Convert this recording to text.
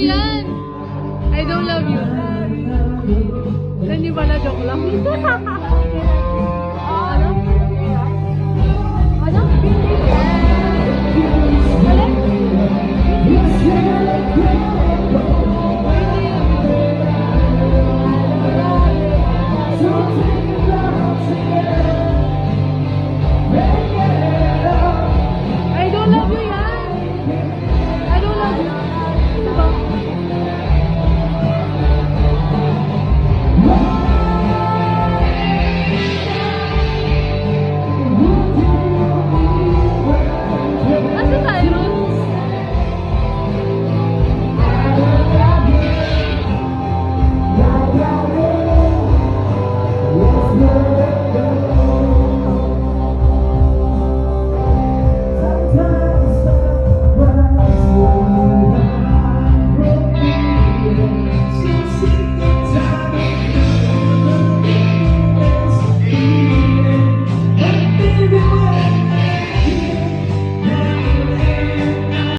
yan? I don't love you. Ganyan pala, joke lang.